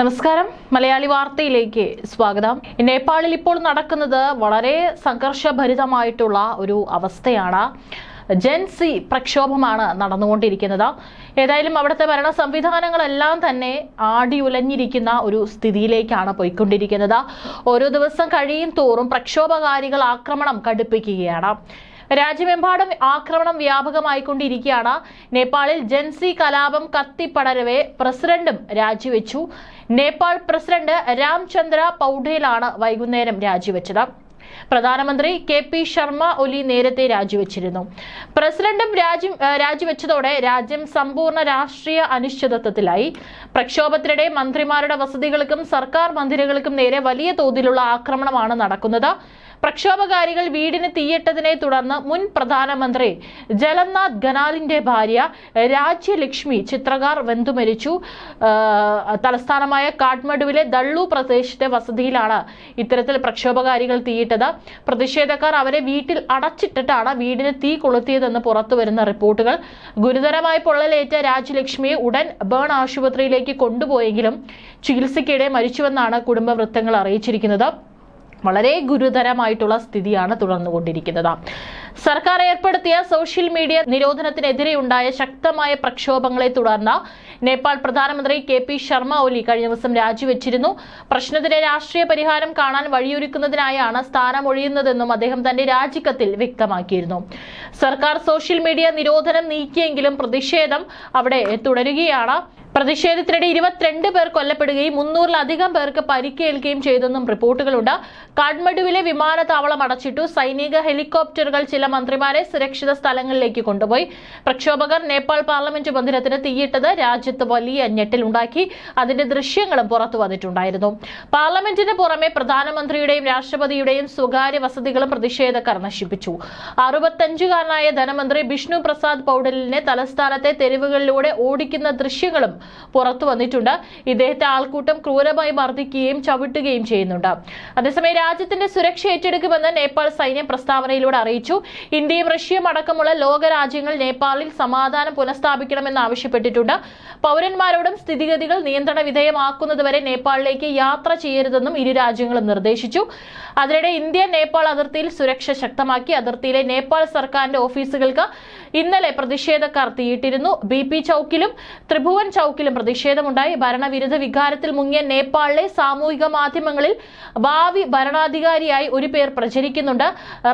നമസ്കാരം. മലയാളി വാർത്തയിലേക്ക് സ്വാഗതം. നേപ്പാളിൽ ഇപ്പോൾ നടക്കുന്നത് വളരെ സംഘർഷഭരിതമായിട്ടുള്ള ഒരു അവസ്ഥയാണ്. ജെൻസി പ്രക്ഷോഭമാണ് നടന്നുകൊണ്ടിരിക്കുന്നത്. ഏതായാലും അവിടുത്തെ ഭരണ സംവിധാനങ്ങളെല്ലാം തന്നെ ആടി ഉലഞ്ഞിരിക്കുന്ന ഒരു സ്ഥിതിയിലേക്കാണ് പോയിക്കൊണ്ടിരിക്കുന്നത്. ഓരോ ദിവസം കഴിയും തോറും പ്രക്ഷോഭകാരികൾ ആക്രമണം കടുപ്പിക്കുകയാണ്. രാജ്യമെമ്പാടും ആക്രമണം വ്യാപകമായിക്കൊണ്ടിരിക്കുകയാണ്. നേപ്പാളിൽ ജൻസി കലാപം കത്തിപ്പടരവെ പ്രസിഡന്റും രാജിവെച്ചു. നേപ്പാൾ പ്രസിഡന്റ് രാംചന്ദ്ര പൗഡേലാണ് വൈകുന്നേരം രാജിവെച്ചത്. പ്രധാനമന്ത്രി കെ പി ശർമ്മ ഒലി നേരത്തെ രാജിവെച്ചിരുന്നു. പ്രസിഡന്റും രാജി രാജിവെച്ചതോടെ രാജ്യം സമ്പൂർണ രാഷ്ട്രീയ അനിശ്ചിതത്വത്തിലായി. പ്രക്ഷോഭത്തിനിടെ മന്ത്രിമാരുടെ വസതികൾക്കും സർക്കാർ മന്ദിരങ്ങൾക്കും നേരെ വലിയ തോതിലുള്ള ആക്രമണമാണ് നടക്കുന്നത്. പ്രക്ഷോഭകാരികൾ വീടിന് തീയിട്ടതിനെ തുടർന്ന് മുൻ പ്രധാനമന്ത്രി ജലന്നാഥ് ഗനാലിന്റെ ഭാര്യ രാജ്യലക്ഷ്മി ചിത്രകാർ വെന്തു മരിച്ചു തലസ്ഥാനമായ കാഠ്മണ്ഡുവിലെ ദള്ളു പ്രദേശത്തെ വസതിയിലാണ് ഇത്തരത്തിൽ പ്രക്ഷോഭകാരികൾ തീയിട്ടത്. പ്രതിഷേധക്കാർ അവരെ വീട്ടിൽ അടച്ചിട്ടിട്ടാണ് വീടിന് തീ കൊളുത്തിയതെന്ന് പുറത്തുവരുന്ന റിപ്പോർട്ടുകൾ. ഗുരുതരമായി പൊള്ളലേറ്റ രാജ്യലക്ഷ്മിയെ ഉടൻ ബേൺ ആശുപത്രിയിലേക്ക് കൊണ്ടുപോയെങ്കിലും ചികിത്സയ്ക്കിടെ മരിച്ചുവെന്നാണ് കുടുംബ വൃത്തങ്ങൾ അറിയിച്ചിരിക്കുന്നത്. വളരെ ഗുരുതരമായിട്ടുള്ള സ്ഥിതിയാണ് തുടർന്നുകൊണ്ടിരിക്കുന്നത്. സർക്കാർ ഏർപ്പെടുത്തിയ സോഷ്യൽ മീഡിയ നിരോധനത്തിനെതിരെയുണ്ടായ ശക്തമായ പ്രക്ഷോഭങ്ങളെ തുടർന്ന് നേപ്പാൾ പ്രധാനമന്ത്രി കെ പി ശർമ്മ ഒലി കഴിഞ്ഞ ദിവസം രാജിവെച്ചിരുന്നു. പ്രശ്നത്തിന് രാഷ്ട്രീയ പരിഹാരം കാണാൻ വഴിയൊരുക്കുന്നതിനായാണ് സ്ഥാനമൊഴിയുന്നതെന്നും അദ്ദേഹം തന്റെ രാജിക്കത്തിൽ വ്യക്തമാക്കിയിരുന്നു. സർക്കാർ സോഷ്യൽ മീഡിയ നിരോധനം നീക്കിയെങ്കിലും പ്രതിഷേധം അവിടെ തുടരുകയാണ്. പ്രതിഷേധത്തിനിടെ ഇരുപത്തിരണ്ട് പേർ കൊല്ലപ്പെടുകയും മുന്നൂറിലധികം പേർക്ക് പരിക്കേൽക്കുകയും ചെയ്തെന്നും റിപ്പോർട്ടുകളുണ്ട്. കാഠ്മണ്ഡുവിലെ വിമാനത്താവളം അടച്ചിട്ടു. സൈനിക ഹെലികോപ്റ്ററുകൾ ചില മന്ത്രിമാരെ സുരക്ഷിത സ്ഥലങ്ങളിലേക്ക് കൊണ്ടുപോയി. പ്രക്ഷോഭകർ നേപ്പാൾ പാർലമെന്റ് മന്ദിരത്തിന് തീയിട്ടത് രാജ്യത്ത് വലിയ ഞെട്ടിലുണ്ടാക്കി. അതിന്റെ ദൃശ്യങ്ങളും പുറത്തു വന്നിട്ടുണ്ടായിരുന്നു. പാർലമെന്റിന് പുറമെ പ്രധാനമന്ത്രിയുടെയും രാഷ്ട്രപതിയുടെയും സ്വകാര്യ വസതികളും പ്രതിഷേധക്കാർ നശിപ്പിച്ചു. അറുപത്തഞ്ചുകാരനായ ധനമന്ത്രി ബിഷ്ണു പ്രസാദ് പൗഡലിനെ തലസ്ഥാനത്തെ തെരുവുകളിലൂടെ ഓടിക്കുന്ന ദൃശ്യങ്ങളും പുറത്തു വന്നിട്ടുണ്ട്. ഇദ്ദേഹത്തെ ആൾക്കൂട്ടം ക്രൂരമായി മർദ്ദിക്കുകയും ചവിട്ടുകയും ചെയ്യുന്നുണ്ട്. അതേസമയം രാജ്യത്തിന്റെ സുരക്ഷ ഏറ്റെടുക്കുമെന്ന് നേപ്പാൾ സൈന്യം പ്രസ്താവനയിലൂടെ അറിയിച്ചു. ഇന്ത്യയും റഷ്യയും അടക്കമുള്ള ലോക രാജ്യങ്ങൾ നേപ്പാളിൽ സമാധാനം പുനഃസ്ഥാപിക്കണമെന്ന് ആവശ്യപ്പെട്ടിട്ടുണ്ട്. പൗരന്മാരോടും സ്ഥിതിഗതികൾ നിയന്ത്രണ വിധേയമാക്കുന്നതുവരെ നേപ്പാളിലേക്ക് യാത്ര ചെയ്യരുതെന്നും ഇരു രാജ്യങ്ങളും നിർദ്ദേശിച്ചു. അതിനിടെ ഇന്ത്യ നേപ്പാൾ അതിർത്തിയിൽ സുരക്ഷ ശക്തമാക്കി. അതിർത്തിയിലെ നേപ്പാൾ സർക്കാരിന്റെ ഓഫീസുകൾക്ക് ഇന്നലെ പ്രതിഷേധക്കാർ തീയിട്ടിരുന്നു. ബി പി ചൌക്കിലും ത്രിഭുവൻ ചൌക്കിലും പ്രതിഷേധമുണ്ടായി. ഭരണവിരുദ്ധ വികാരത്തിൽ മുങ്ങിയ നേപ്പാളിലെ സാമൂഹിക മാധ്യമങ്ങളിൽ ഭാവി ഭരണാധികാരിയായി ഒരു പേർ പ്രചരിക്കുന്നുണ്ട്.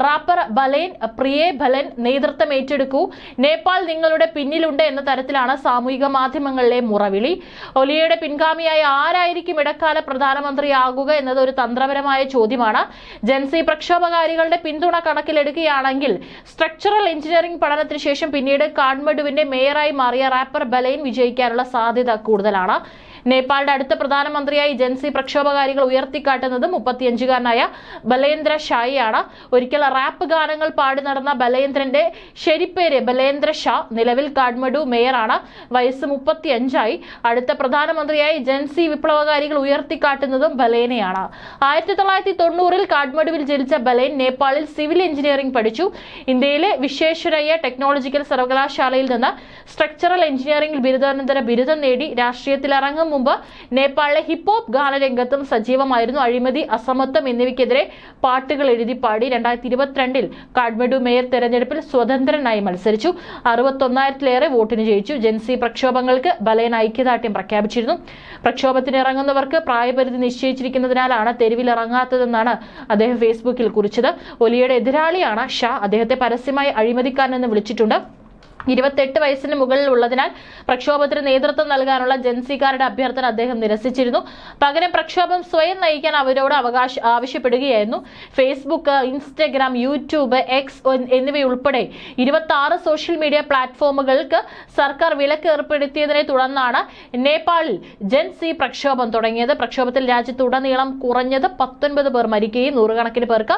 റാപ്പർ ബലേൻ പ്രിയേ ബലൻ നേതൃത്വം ഏറ്റെടുക്കൂ. നേപ്പാൾ നിങ്ങളുടെ പിന്നിലുണ്ട് എന്ന തരത്തിലാണ് സാമൂഹിക മാധ്യമങ്ങളിലെ മുറവിളി. ഒലിയയുടെ പിൻഗാമിയായി ആരായിരിക്കും ഇടക്കാല പ്രധാനമന്ത്രിയാകുക എന്നത് ഒരു തന്ത്രപരമായ ചോദ്യമാണ്. ജൻസി പ്രക്ഷോഭകാരികളുടെ പിന്തുണ കണക്കിലെടുക്കുകയാണെങ്കിൽ സ്ട്രക്ചറൽ എഞ്ചിനീയറിംഗ് പഠനത്തിന് ശേഷം പിന്നീട് കാഠ്മണ്ഡുവിന്റെ മേയറായി മാറിയ റാപ്പർ ബലൈൻ വിജയിക്കാനുള്ള സാധ്യത കൂടുതലാണ്. നേപ്പാളിന്റെ അടുത്ത പ്രധാനമന്ത്രിയായി ജൻസി പ്രക്ഷോഭകാരികൾ ഉയർത്തിക്കാട്ടുന്നത് മുപ്പത്തിയഞ്ചുകാരനായ ബലേന്ദ്ര ഷായിയാണ്. ഒരിക്കൽ റാപ്പ് ഗാനങ്ങൾ പാടി നടന്ന ബലേന്ദ്രന്റെ ശരിപ്പേര് ബലേന്ദ്ര ഷാ നിലവിൽ കാഠ്മണ്ഡു മേയറാണ്. വയസ്സ് മുപ്പത്തിയഞ്ചായി. അടുത്ത പ്രധാനമന്ത്രിയായി ജൻസി വിപ്ലവകാരികൾ ഉയർത്തിക്കാട്ടുന്നതും ബലേനെയാണ്. ആയിരത്തി തൊള്ളായിരത്തി തൊണ്ണൂറിൽ കാഠ്മണ്ഡുവിൽ ജനിച്ച ബലേൻ നേപ്പാളിൽ സിവിൽ എഞ്ചിനീയറിംഗ് പഠിച്ചു. ഇന്ത്യയിലെ വിശ്വേശ്വരയ്യ ടെക്നോളജിക്കൽ സർവകലാശാലയിൽ നിന്ന് സ്ട്രക്ചറൽ എഞ്ചിനീയറിംഗിൽ ബിരുദാനന്തര ബിരുദം നേടി രാഷ്ട്രീയത്തിലിറങ്ങും മുമ്പ് നേപ്പാളിലെ ഹിപ്പ് ഹോപ്പ് ഗാനരംഗത്തും സജീവമായിരുന്നു അഴിമതി അസമത്വം എന്നിവയ്ക്കെതിരെ പാട്ടുകൾ എഴുതി പാടി രണ്ടായിരത്തി ഇരുപത്തിരണ്ടിൽ കാഠ്മണ്ഡു മേയർ തെരഞ്ഞെടുപ്പിൽ സ്വതന്ത്രനായി മത്സരിച്ചു. അറുപത്തൊന്നായിരത്തിലേറെ വോട്ടിന് ജയിച്ചു. ജൻസി പ്രക്ഷോഭങ്ങൾക്ക് ബലേൻ ഐക്യദാർഢ്യം പ്രഖ്യാപിച്ചിരുന്നു. പ്രക്ഷോഭത്തിന് ഇറങ്ങുന്നവർക്ക് പ്രായപരിധി നിശ്ചയിച്ചിരിക്കുന്നതിനാലാണ് തെരുവിലിറങ്ങാത്തതെന്നാണ് അദ്ദേഹം ഫേസ്ബുക്കിൽ കുറിച്ചത്. ഒലിയുടെ എതിരാളിയാണ് ഷാ. അദ്ദേഹത്തെ പരസ്യമായി അഴിമതിക്കാരനെന്ന് വിളിച്ചിട്ടുണ്ട്. ഇരുപത്തെട്ട് വയസ്സിന് മുകളിൽ ഉള്ളതിനാൽ പ്രക്ഷോഭത്തിന് നേതൃത്വം നൽകാനുള്ള ജൻസിക്കാരുടെ അഭ്യർത്ഥന അദ്ദേഹം നിരസിച്ചിരുന്നു. പകരം പ്രക്ഷോഭം സ്വയം നയിക്കാൻ അവരോട് അവകാശ ആവശ്യപ്പെടുകയായിരുന്നു. ഫേസ്ബുക്ക് ഇൻസ്റ്റഗ്രാം യൂട്യൂബ് എക്സ് എന്നിവയുൾപ്പെടെ ഇരുപത്തി ആറ് സോഷ്യൽ മീഡിയ പ്ലാറ്റ്ഫോമുകൾക്ക് സർക്കാർ വിലക്ക് ഏർപ്പെടുത്തിയതിനെ തുടർന്നാണ് നേപ്പാളിൽ ജൻസി പ്രക്ഷോഭം തുടങ്ങിയത്. പ്രക്ഷോഭത്തിൽ രാജ്യത്തുടനീളം കുറഞ്ഞത് പത്തൊൻപത് പേർ മരിക്കുകയും നൂറുകണക്കിന് പേർക്ക്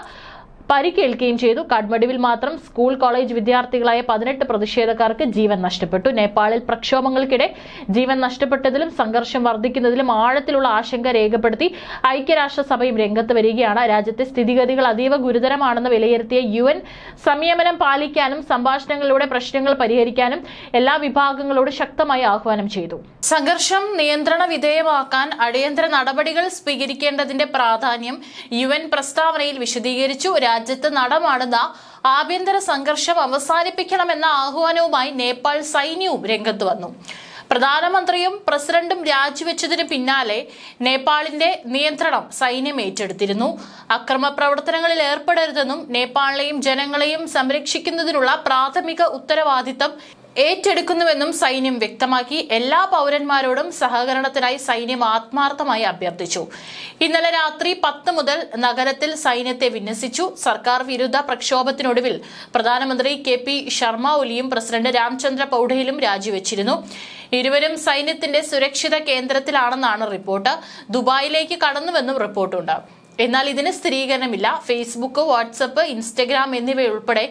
പരിക്കേൽക്കുകയും ചെയ്തു. കാഠ്മണ്ഡുവിൽ മാത്രം സ്കൂൾ കോളേജ് വിദ്യാർത്ഥികളായ പതിനെട്ട് പ്രതിഷേധക്കാർക്ക് ജീവൻ നഷ്ടപ്പെട്ടു. നേപ്പാളിൽ പ്രക്ഷോഭങ്ങൾക്കിടെ ജീവൻ നഷ്ടപ്പെട്ടതിലും സംഘർഷം വർദ്ധിക്കുന്നതിലും ആഴത്തിലുള്ള ആശങ്ക രേഖപ്പെടുത്തി ഐക്യരാഷ്ട്രസഭയും രംഗത്ത് വരികയാണ്. രാജ്യത്തെ സ്ഥിതിഗതികൾ അതീവ ഗുരുതരമാണെന്ന് വിലയിരുത്തിയ യു സംയമനം പാലിക്കാനും സംഭാഷണങ്ങളിലൂടെ പ്രശ്നങ്ങൾ പരിഹരിക്കാനും എല്ലാ വിഭാഗങ്ങളോട് ശക്തമായി ആഹ്വാനം ചെയ്തു. സംഘർഷം നിയന്ത്രണ വിധേയമാക്കാൻ അടിയന്തര നടപടികൾ സ്വീകരിക്കേണ്ടതിന്റെ പ്രാധാന്യം യു പ്രസ്താവനയിൽ വിശദീകരിച്ചു. രാജ്യത്ത് നടമാടുന്ന ആഭ്യന്തര സംഘർഷം അവസാനിപ്പിക്കണമെന്ന ആഹ്വാനവുമായി നേപ്പാൾ സൈന്യവും രംഗത്ത് വന്നു. പ്രധാനമന്ത്രിയും പ്രസിഡന്റും രാജിവെച്ചതിന് പിന്നാലെ നേപ്പാളിന്റെ നിയന്ത്രണം സൈന്യം ഏറ്റെടുത്തിരുന്നു. അക്രമ പ്രവർത്തനങ്ങളിൽ ഏർപ്പെടരുതെന്നും നേപ്പാളിലെയും ജനങ്ങളെയും സംരക്ഷിക്കുന്നതിനുള്ള പ്രാഥമിക ഉത്തരവാദിത്തം ഏറ്റെടുക്കുന്നുവെന്നും സൈന്യം വ്യക്തമാക്കി. എല്ലാ പൗരന്മാരോടും സഹകരണത്തിനായി സൈന്യം ആത്മാർത്ഥമായി അഭ്യർത്ഥിച്ചു. ഇന്നലെ രാത്രി പത്ത് മുതൽ നഗരത്തിൽ സൈന്യത്തെ വിന്യസിച്ചു. സർക്കാർ വിരുദ്ധ പ്രക്ഷോഭത്തിനൊടുവിൽ പ്രധാനമന്ത്രി കെ പി ശർമ്മ ഒലിയും പ്രസിഡന്റ് രാംചന്ദ്ര പൌഡയിലും രാജിവെച്ചിരുന്നു. ഇരുവരും സൈന്യത്തിന്റെ സുരക്ഷിത കേന്ദ്രത്തിലാണെന്നാണ് റിപ്പോർട്ട്. ദുബായിലേക്ക് കടന്നുവെന്നും റിപ്പോർട്ടുണ്ട്. എന്നാൽ ഇതിന് സ്ഥിരീകരണമില്ല. ഫേസ്ബുക്ക് വാട്സപ്പ് ഇൻസ്റ്റഗ്രാം എന്നിവയുൾപ്പെടെ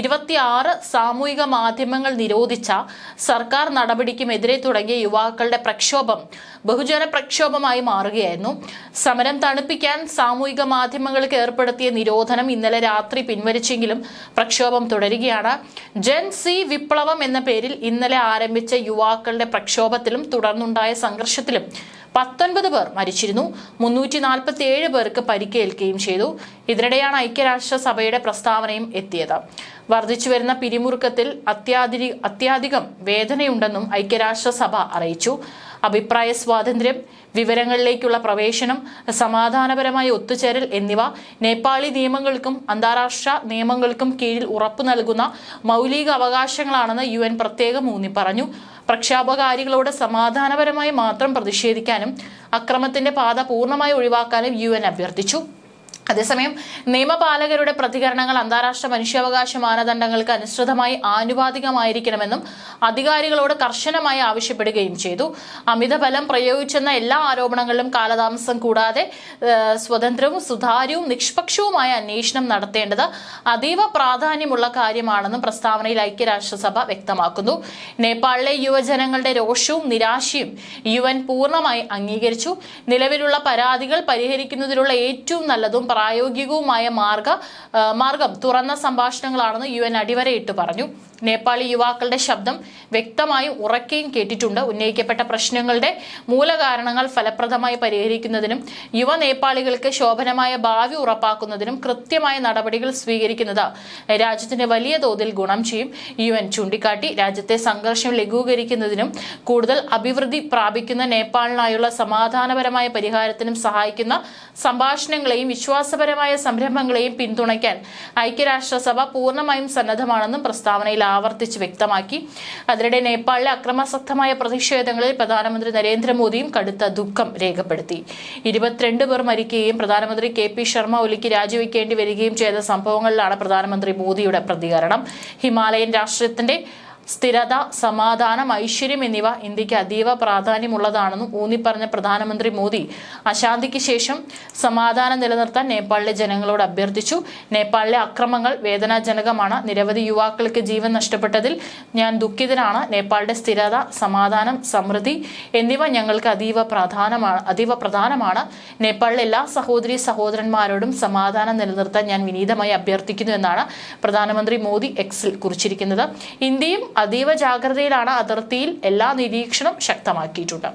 ഇരുപത്തിയാറ് സാമൂഹിക മാധ്യമങ്ങൾ നിരോധിച്ച സർക്കാർ നടപടിക്കുമെതിരെ തുടങ്ങിയ യുവാക്കളുടെ പ്രക്ഷോഭം ബഹുജന പ്രക്ഷോഭമായി മാറുകയായിരുന്നു. സമരം തണുപ്പിക്കാൻ സാമൂഹിക മാധ്യമങ്ങൾക്ക് ഏർപ്പെടുത്തിയ നിരോധനം ഇന്നലെ രാത്രി പിൻവലിച്ചെങ്കിലും പ്രക്ഷോഭം തുടരുകയാണ്. ജൻ സി വിപ്ലവം എന്ന പേരിൽ ഇന്നലെ ആരംഭിച്ച യുവാക്കളുടെ പ്രക്ഷോഭത്തിലും തുടർന്നുണ്ടായ സംഘർഷത്തിലും പത്തൊൻപത് പേർ മരിച്ചിരുന്നു. മുന്നൂറ്റി നാൽപ്പത്തി ഏഴ് പേർക്ക് പരിക്കേൽക്കുകയും ചെയ്തു. ഇതിനിടെയാണ് ഐക്യരാഷ്ട്രസഭയുടെ പ്രസ്താവനയും എത്തിയത്. വർദ്ധിച്ചു വരുന്ന പിരിമുറുക്കത്തിൽ അത്യാധി അത്യാധികം വേദനയുണ്ടെന്നും ഐക്യരാഷ്ട്രസഭ അറിയിച്ചു. അഭിപ്രായ സ്വാതന്ത്ര്യം വിവരങ്ങളിലേക്കുള്ള പ്രവേശനം സമാധാനപരമായ ഒത്തുചേരൽ എന്നിവ നേപ്പാളി നിയമങ്ങൾക്കും അന്താരാഷ്ട്ര നിയമങ്ങൾക്കും കീഴിൽ ഉറപ്പു നൽകുന്ന മൗലിക അവകാശങ്ങളാണെന്ന് യു എൻ പ്രത്യേകം ഊന്നി പറഞ്ഞു പ്രക്ഷോഭകാരികളോട് സമാധാനപരമായി മാത്രം പ്രതിഷേധിക്കാനും അക്രമത്തിന്റെ പാത പൂർണമായി ഒഴിവാക്കാനും യു അഭ്യർത്ഥിച്ചു. അതേസമയം നിയമപാലകരുടെ പ്രതികരണങ്ങൾ അന്താരാഷ്ട്ര മനുഷ്യാവകാശ മാനദണ്ഡങ്ങൾക്ക് അനുസൃതമായി ആനുപാതികമായിരിക്കണമെന്നും അധികാരികളോട് കർശനമായി ആവശ്യപ്പെടുകയും ചെയ്തു. അമിതബലം പ്രയോഗിച്ചെന്ന എല്ലാ ആരോപണങ്ങളിലും കാലതാമസം കൂടാതെ സ്വതന്ത്രവും സുതാര്യവും നിഷ്പക്ഷവുമായ അന്വേഷണം നടത്തേണ്ടത് അതീവ പ്രാധാന്യമുള്ള കാര്യമാണെന്നും പ്രസ്താവനയിൽ ഐക്യരാഷ്ട്രസഭ വ്യക്തമാക്കുന്നു. നേപ്പാളിലെ യുവജനങ്ങളുടെ രോഷവും നിരാശയും യു പൂർണമായി അംഗീകരിച്ചു. നിലവിലുള്ള പരാതികൾ പരിഹരിക്കുന്നതിനുള്ള ഏറ്റവും നല്ലതും പ്രായോഗികവുമായ മാർഗ മാർഗം തുറന്ന സംഭാഷണങ്ങളാണെന്ന് യു എൻ അടിവരയിട്ട് പറഞ്ഞു. നേപ്പാളി യുവാക്കളുടെ ശബ്ദം വ്യക്തമായും ഉറക്കെയും കേട്ടിട്ടുണ്ട്. ഉന്നയിക്കപ്പെട്ട പ്രശ്നങ്ങളുടെ മൂലകാരണങ്ങൾ ഫലപ്രദമായി പരിഹരിക്കുന്നതിനും യുവ നേപ്പാളികൾക്ക് ശോഭനമായ ഭാവി ഉറപ്പാക്കുന്നതിനും കൃത്യമായ നടപടികൾ സ്വീകരിക്കുന്നത് രാജ്യത്തിന് വലിയ തോതിൽ ഗുണം ചെയ്യും. യു എൻ ചൂണ്ടിക്കാട്ടി രാജ്യത്തെ സംഘർഷം ലഘൂകരിക്കുന്നതിനും കൂടുതൽ അഭിവൃദ്ധി പ്രാപിക്കുന്ന നേപ്പാളിനായുള്ള സമാധാനപരമായ പരിഹാരത്തിനും സഹായിക്കുന്ന സംഭാഷണങ്ങളെയും വിശ്വാസപരമായ സംരംഭങ്ങളെയും പിന്തുണയ്ക്കാൻ ഐക്യരാഷ്ട്രസഭ പൂർണമായും സന്നദ്ധമാണെന്നും പ്രസ്താവനയിൽ ആവർത്തിച്ച് വ്യക്തമാക്കി. അതിനിടെ നേപ്പാളിലെ അക്രമാസക്തമായ പ്രതിഷേധങ്ങളിൽ പ്രധാനമന്ത്രി നരേന്ദ്രമോദിയും കടുത്ത ദുഃഖം രേഖപ്പെടുത്തി. ഇരുപത്തിരണ്ട് പേർ മരിക്കുകയും പ്രധാനമന്ത്രി കെ പി ശർമ്മ ഒലിക്ക് രാജിവെക്കേണ്ടി വരികയും ചെയ്ത സംഭവങ്ങളിലാണ് പ്രധാനമന്ത്രി മോദിയുടെ പ്രതികരണം. ഹിമാലയൻ രാഷ്ട്രത്തിന്റെ സ്ഥിരത സമാധാനം ഐശ്വര്യം എന്നിവ ഇന്ത്യയ്ക്ക് അതീവ പ്രാധാന്യമുള്ളതാണെന്നും ഊന്നിപ്പറഞ്ഞ പ്രധാനമന്ത്രി മോദി അശാന്തിക്ക് ശേഷം സമാധാനം നിലനിർത്താൻ നേപ്പാളിലെ ജനങ്ങളോട് അഭ്യർത്ഥിച്ചു. നേപ്പാളിലെ അക്രമങ്ങൾ വേദനാജനകമാണ്. നിരവധി യുവാക്കൾക്ക് ജീവൻ നഷ്ടപ്പെട്ടതിൽ ഞാൻ ദുഃഖിതനാണ്. നേപ്പാളിന്റെ സ്ഥിരത സമാധാനം സമൃദ്ധി എന്നിവ ഞങ്ങൾക്ക് അതീവ പ്രാധാനമാണ് അതീവ പ്രധാനമാണ്. നേപ്പാളിലെ എല്ലാ സഹോദരി സഹോദരന്മാരോടും സമാധാനം നിലനിർത്താൻ ഞാൻ വിനീതമായി അഭ്യർത്ഥിക്കുന്നു എന്നാണ് പ്രധാനമന്ത്രി മോദി എക്സിൽ കുറിച്ചിരിക്കുന്നത്. ഇന്ത്യയും അതീവ ജാഗ്രതയിലാണ് അതിർത്തിയിൽ എല്ലാ നിരീക്ഷണം ശക്തമാക്കിയിട്ടുണ്ട്.